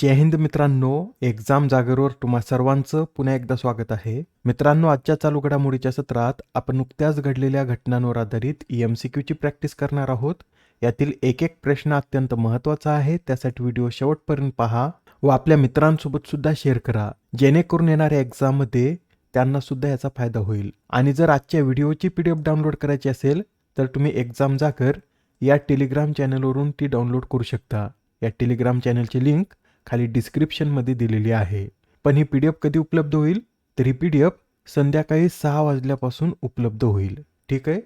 जय हिंद मित्रांनो एक्झाम जागरवर तुम्हा सर्वांचं पुन्हा एकदा स्वागत आहे. मित्रांनो आजच्या चालू घडामोडीच्या सत्रात आपण नुकत्याच घडलेल्या घटनांवर आधारित एम सी क्यूची प्रॅक्टिस करणार आहोत. यातील एक एक प्रश्न अत्यंत महत्त्वाचा आहे त्यासाठी व्हिडिओ शेवटपर्यंत पहा व आपल्या मित्रांसोबत सुद्धा शेअर करा. जेणेकरून येणाऱ्या एक्झाममध्ये त्यांना सुद्धा याचा फायदा होईल. आणि जर आजच्या व्हिडिओची पी डी एफ डाउनलोड करायची असेल तर तुम्ही एक्झाम जाकर या टेलिग्राम चॅनलवरून ती डाउनलोड करू शकता. या टेलिग्राम चॅनलची लिंक खाली डिस्क्रिप्शनमध्ये दिलेली आहे. पण ही पी डी एफ कधी उपलब्ध होईल? तर ही पी डी एफ संध्याकाळी सहा वाजल्यापासून उपलब्ध होईल. ठीक आहे?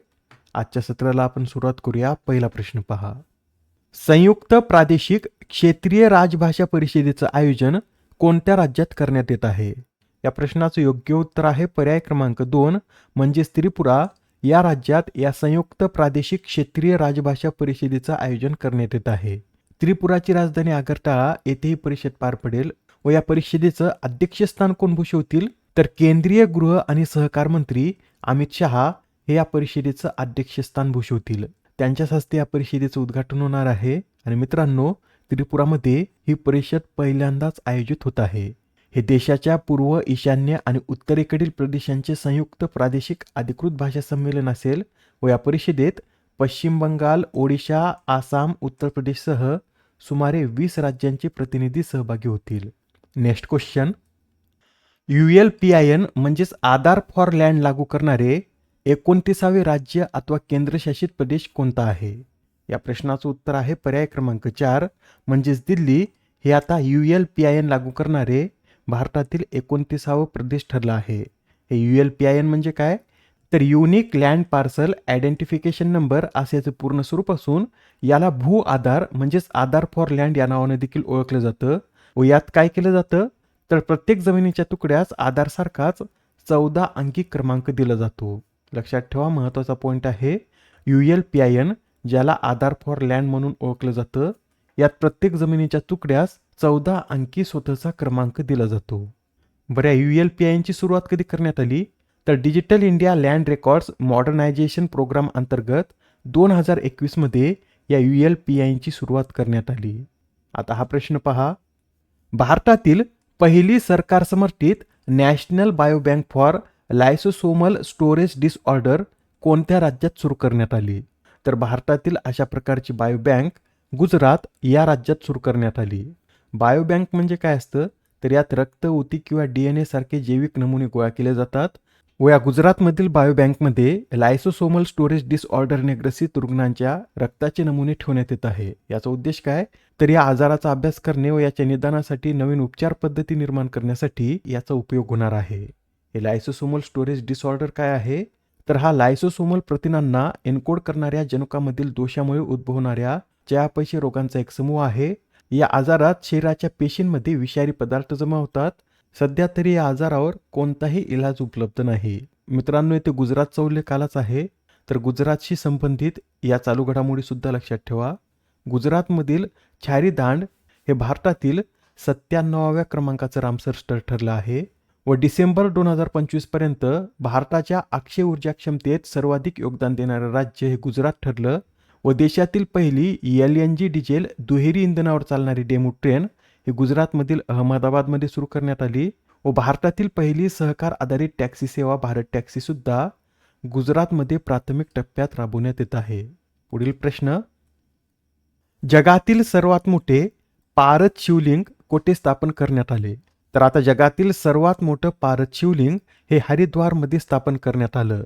आजच्या सत्राला आपण सुरुवात करूया. पहिला प्रश्न पहा. संयुक्त प्रादेशिक क्षेत्रीय राजभाषा परिषदेचं आयोजन कोणत्या राज्यात करण्यात येत आहे? या प्रश्नाचं योग्य उत्तर आहे पर्याय क्रमांक दोन म्हणजेच त्रिपुरा. या राज्यात या संयुक्त प्रादेशिक क्षेत्रीय राजभाषा परिषदेचं आयोजन करण्यात येत आहे. त्रिपुराची राजधानी आगरताळा येथे ही परिषद पार पडेल व या परिषदेचं अध्यक्षस्थान कोण भूषवतील? तर केंद्रीय गृह आणि सहकार मंत्री अमित शहा हे या परिषदेचं अध्यक्षस्थान भूषवतील. त्यांच्याच हस्ते या परिषदेचं उद्घाटन होणार आहे. आणि मित्रांनो त्रिपुरामध्ये ही परिषद पहिल्यांदाच आयोजित होत आहे. हे देशाच्या पूर्व ईशान्य आणि उत्तरेकडील प्रदेशांचे संयुक्त प्रादेशिक अधिकृत भाषा संमेलन असेल व या परिषदेत पश्चिम बंगाल ओडिशा आसाम उत्तर प्रदेशसह सुमारे वीस राज्यांचे प्रतिनिधी सहभागी होतील. Next question U L P I N म्हणजेच आधार फॉर लँड लागू करणारे एकोणतीसावे राज्य अथवा केंद्रशासित प्रदेश कोणता आहे? या प्रश्नाचं उत्तर आहे पर्याय क्रमांक चार म्हणजेच दिल्ली. हे आता U L P I N लागू करणारे भारतातील एकोणतीसावं प्रदेश ठरला आहे. हे U L P I N म्हणजे काय? तर unique land parcel identification number असे याचं पूर्ण स्वरूप असून याला भू आधार म्हणजेच आधार फॉर लँड या नावाने देखील ओळखलं जातं. व यात काय केलं जातं? तर प्रत्येक जमिनीच्या तुकड्यास आधारसारखाच चौदा अंकी क्रमांक दिला जातो. लक्षात ठेवा महत्त्वाचा पॉईंट आहे. U L P I N ज्याला आधार फॉर लँड म्हणून ओळखलं जातं. यात प्रत्येक जमिनीच्या तुकड्यास चौदा अंकी स्वतःचा क्रमांक दिला जातो. बऱ्या यू एल पी आय एनची सुरुवात कधी करण्यात आली? तर digital India land records modernisation programme अंतर्गत दोन हजार एकवीसमध्ये या यू एल पी आयची सुरुवात करण्यात आली. आता हा प्रश्न पहा. भारतातील पहिली सरकार समर्थित national biobank for lysosomal storage disorder कोणत्या राज्यात सुरू करण्यात आली? तर भारतातील अशा प्रकारची बायोबँक गुजरात या राज्यात सुरू करण्यात आली. बायोबँक म्हणजे काय असतं? तर यात रक्त उती किंवा डी एन एसारखे जैविक नमुने गोळा केले जातात. व या गुजरातमधील बायोबँकमध्ये लायसोसोमल स्टोरेज डिसऑर्डरने ग्रसित रुग्णांच्या रक्ताचे नमुने ठेवण्यात येत आहे. याचा उद्देश काय? तर या आजाराचा अभ्यास करणे व याच्या निदानासाठी नवीन उपचार पद्धती निर्माण करण्यासाठी याचा उपयोग होणार आहे. हे लायसोसोमल स्टोरेज डिसऑर्डर काय आहे? तर हा लायसोसोमल प्रथिनांना एन्कोड करणाऱ्या जनुकामधील दोषामुळे उद्भवणाऱ्या चयापैशी रोगांचा एक समूह आहे या आजारात शरीराच्या पेशींमध्ये विषारी पदार्थ जमा होतात सध्या तरी या आजारावर कोणताही इलाज उपलब्ध नाही. मित्रांनो येथे गुजरातचा उल्लेख आलाच आहे. तर गुजरातशी संबंधित या चालू घडामोडी सुद्धा लक्षात ठेवा. गुजरातमधील छारी दांड हे भारतातील सत्त्याण्णवाव्या क्रमांकाचं रामसर स्टर ठरलं आहे व डिसेंबर दोन हजार पंचवीसपर्यंत भारताच्या अक्षय ऊर्जा क्षमतेत सर्वाधिक योगदान देणारं राज्य हे गुजरात ठरलं व देशातील पहिली एल एन जी डिझेल दुहेरी इंधनावर चालणारी डेमो ट्रेन ही गुजरातमधील अहमदाबादमध्ये सुरू करण्यात आली. व भारतातील पहिली सहकार आधारित टॅक्सी सेवा भारत टॅक्सीसुद्धा गुजरातमध्ये प्राथमिक टप्प्यात राबवण्यात येत आहे. पुढील प्रश्न. जगातील सर्वात मोठे पारत शिवलिंग कोठे स्थापन करण्यात आले? तर आता जगातील सर्वात मोठं पारद शिवलिंग हे हरिद्वारमध्ये स्थापन करण्यात आलं.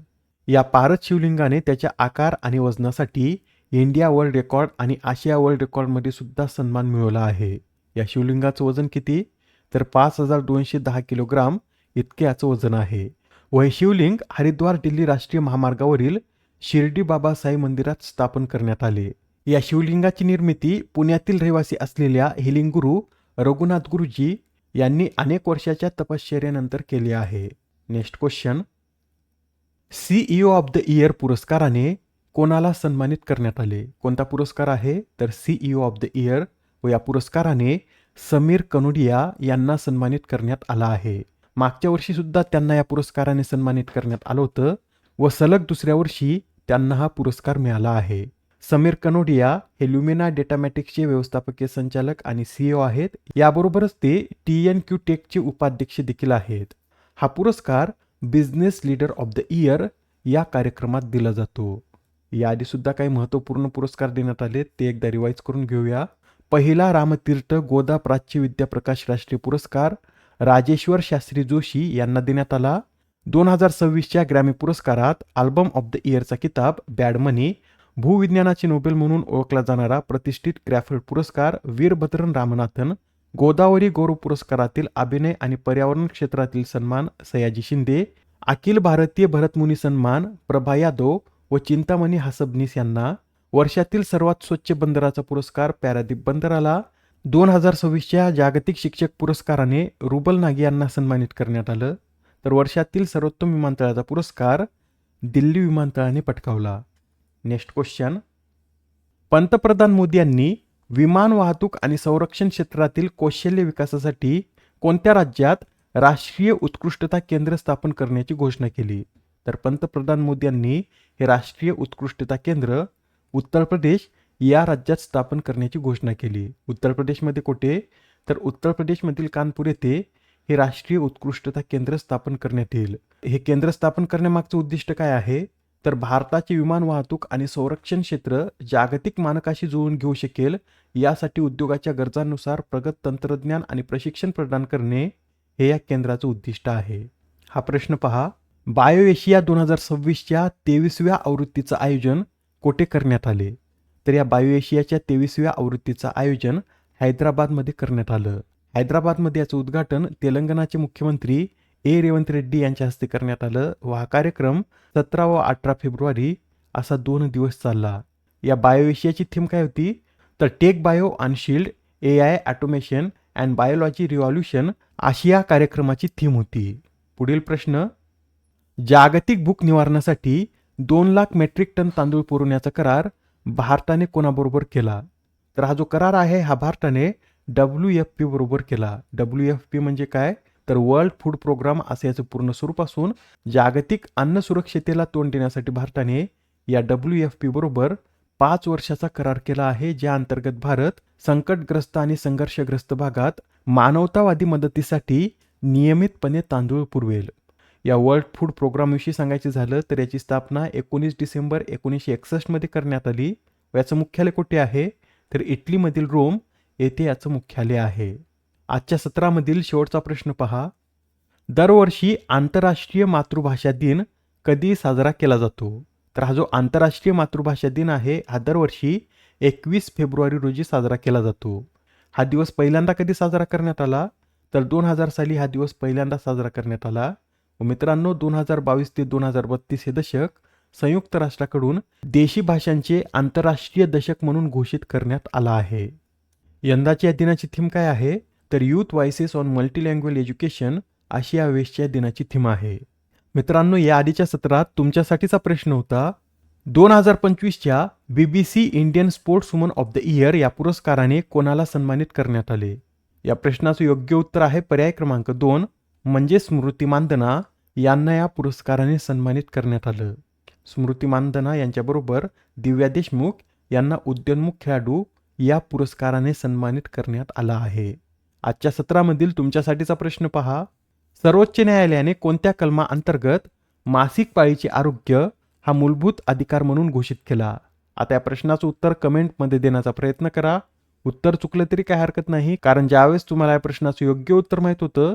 या पारत शिवलिंगाने त्याच्या आकार आणि वजनासाठी इंडिया वर्ल्ड रेकॉर्ड आणि आशिया वर्ल्ड रेकॉर्डमध्ये सुद्धा सन्मान मिळवला आहे. या शिवलिंगाचं वजन किती? तर पाच हजार दोनशे दहा किलोग्राम इतके याचं वजन आहे. व हे शिवलिंग हरिद्वार दिल्ली राष्ट्रीय महामार्गावरील शिर्डी बाबा मंदिरात स्थापन करण्यात आले. या शिवलिंगाची निर्मिती पुण्यातील रहिवासी असलेल्या हिलिंग गुरु रघुनाथ गुरुजी यांनी अनेक वर्षाच्या तपश्चर्यानंतर केले आहे. Next question. CEO of the year पुरस्काराने कोणाला सन्मानित करण्यात आले? कोणता पुरस्कार आहे? तर सीईओ ऑफ द इयर व या पुरस्काराने समीर कनोडिया यांना सन्मानित करण्यात आला आहे. मागच्या वर्षी सुद्धा त्यांना या पुरस्काराने सन्मानित करण्यात आलं होतं व सलग दुसऱ्या वर्षी त्यांना हा पुरस्कार मिळाला आहे. समीर कनोडिया हे ल्युमिना डेटामॅटिक्सचे व्यवस्थापकीय संचालक आणि सीईओ आहेत. याबरोबरच ते टी एन क्यू टेकचे उपाध्यक्ष देखील आहेत. हा पुरस्कार business leader of the year या कार्यक्रमात दिला जातो. याआधी सुद्धा काही महत्त्वपूर्ण पुरस्कार देण्यात आले ते एकदा रिवाईज करून घेऊया. पहिला रामतीर्थ गोदा प्राच्य विद्याप्रकाश राष्ट्रीय पुरस्कार राजेश्वर शास्त्री जोशी यांना देण्यात आला. दोन हजार सव्वीसच्या ग्रॅमी पुरस्कारात अल्बम ऑफ द इयरचा किताब बॅडमनी भूविज्ञानाचे नोबेल म्हणून ओळखला जाणारा प्रतिष्ठित क्रॅफर्ड पुरस्कार वीरभद्रन रामनाथन गोदावरी गौरव पुरस्कारातील अभिनय आणि पर्यावरण क्षेत्रातील सन्मान सयाजी शिंदे अखिल भारतीय भरतमुनी सन्मान प्रभा यादव व चिंतामणी हसबनीस यांना वर्षातील सर्वात स्वच्छ बंदराचा पुरस्कार पॅरादीप बंदराला. दोन हजार सव्वीसच्या जागतिक शिक्षक पुरस्काराने रुबल नागी यांना सन्मानित करण्यात आलं. तर वर्षातील सर्वोत्तम विमानतळाचा पुरस्कार दिल्ली विमानतळाने पटकावला. नेक्स्ट क्वेश्चन पंतप्रधान मोदी यांनी विमान वाहतूक आणि संरक्षण क्षेत्रातील कौशल्य विकासासाठी कोणत्या राज्यात राष्ट्रीय उत्कृष्टता केंद्र स्थापन करण्याची घोषणा केली? तर पंतप्रधान मोदी यांनी हे राष्ट्रीय उत्कृष्टता केंद्र उत्तर प्रदेश या राज्यात स्थापन करण्याची घोषणा केली. उत्तर प्रदेशमध्ये कुठे? तर उत्तर प्रदेशमधील कानपूर येथे हे राष्ट्रीय उत्कृष्टता केंद्र स्थापन करण्यात येईल. हे केंद्र स्थापन करण्यामागचं उद्दिष्ट काय आहे? तर भारताचे विमान वाहतूक आणि संरक्षण क्षेत्र जागतिक मानकाशी जुळवून घेऊ शकेल यासाठी उद्योगाच्या गरजांनुसार प्रगत तंत्रज्ञान आणि प्रशिक्षण प्रदान करणे हे या केंद्राचं उद्दिष्ट आहे. हा प्रश्न पहा. बायो एशिया दोन हजार सव्वीसच्या तेवीसव्या आवृत्तीचं आयोजन कोठे करण्यात आले? तर या बायो एशियाच्या तेवीसव्या आवृत्तीचं आयोजन हैदराबादमध्ये करण्यात आलं. हैदराबादमध्ये याचं उद्घाटन तेलंगणाचे मुख्यमंत्री ए. रेवंत रेड्डी यांच्या हस्ते करण्यात आलं व हा कार्यक्रम सतरा व अठरा फेब्रुवारी असा दोन दिवस चालला. या बायो एशियाची थीम काय होती? तर tech bio unshield A I automation and biology revolution अशी या कार्यक्रमाची थीम होती. पुढील प्रश्न जागतिक भूक निवारणासाठी दोन लाख मेट्रिक टन तांदूळ पुरवण्याचा करार भारताने कोणाबरोबर केला? तर हा जो करार आहे हा भारताने डब्ल्यू एफ पी बरोबर केला. डब्ल्यू एफ पी म्हणजे काय? तर वर्ल्ड फूड प्रोग्राम असं याचं पूर्ण स्वरूप असून जागतिक अन्न सुरक्षतेला तोंड देण्यासाठी भारताने या डब्ल्यू एफ पी बरोबर पाच वर्षाचा करार केला आहे ज्या अंतर्गत भारत संकटग्रस्त आणि संघर्षग्रस्त भागात मानवतावादी मदतीसाठी नियमितपणे तांदूळ पुरवेल. या वर्ल्ड फूड प्रोग्रामविषयी सांगायचे झालं तर याची स्थापना एकोणीस डिसेंबर एकोणीसशे एकसष्टमध्ये करण्यात आली. व याचं मुख्यालय कुठे आहे? तर इटलीमधील रोम येथे याचं मुख्यालय आहे. आजच्या सत्रामधील शेवटचा प्रश्न पहा. दरवर्षी आंतरराष्ट्रीय मातृभाषा दिन कधी साजरा केला जातो. तर हा जो आंतरराष्ट्रीय मातृभाषा दिन आहे हा दरवर्षी एकवीस फेब्रुवारी रोजी साजरा केला जातो. हा दिवस पहिल्यांदा कधी साजरा करण्यात आला? तर दोन हजार साली हा दिवस पहिल्यांदा साजरा करण्यात आला. व मित्रांनो दोन हजार बावीस ते दोन हजार बत्तीस हे दशक संयुक्त राष्ट्राकडून देशी भाषांचे आंतरराष्ट्रीय दशक म्हणून घोषित करण्यात आला आहे. यंदाच्या या दिनाची थीम काय आहे? तर youth voices on multilanguage education अशी या वेळेसच्या दिनाची थीम आहे. मित्रांनो या आधीच्या सत्रात तुमच्यासाठीचा प्रश्न होता दोन हजार पंचवीसच्या B B C Indian sports woman of the year या पुरस्काराने कोणाला सन्मानित करण्यात आले? या प्रश्नाचं योग्य उत्तर आहे पर्याय क्रमांक दोन म्हणजे स्मृती मानधना. यांना या पुरस्काराने सन्मानित करण्यात आलं. स्मृती मानधना यांच्याबरोबर दिव्या देशमुख यांना उद्योन्मुख खेळाडू या पुरस्काराने सन्मानित करण्यात आला आहे. आजच्या सत्रामधील तुमच्यासाठीचा प्रश्न पहा. सर्वोच्च न्यायालयाने कोणत्या कलमा अंतर्गत मासिक पाळीचे आरोग्य हा मूलभूत अधिकार म्हणून घोषित केला? आता या प्रश्नाचं उत्तर कमेंटमध्ये देण्याचा प्रयत्न करा. उत्तर चुकलं तरी काय हरकत नाही कारण ज्यावेळेस तुम्हाला या प्रश्नाचं योग्य उत्तर माहीत होतं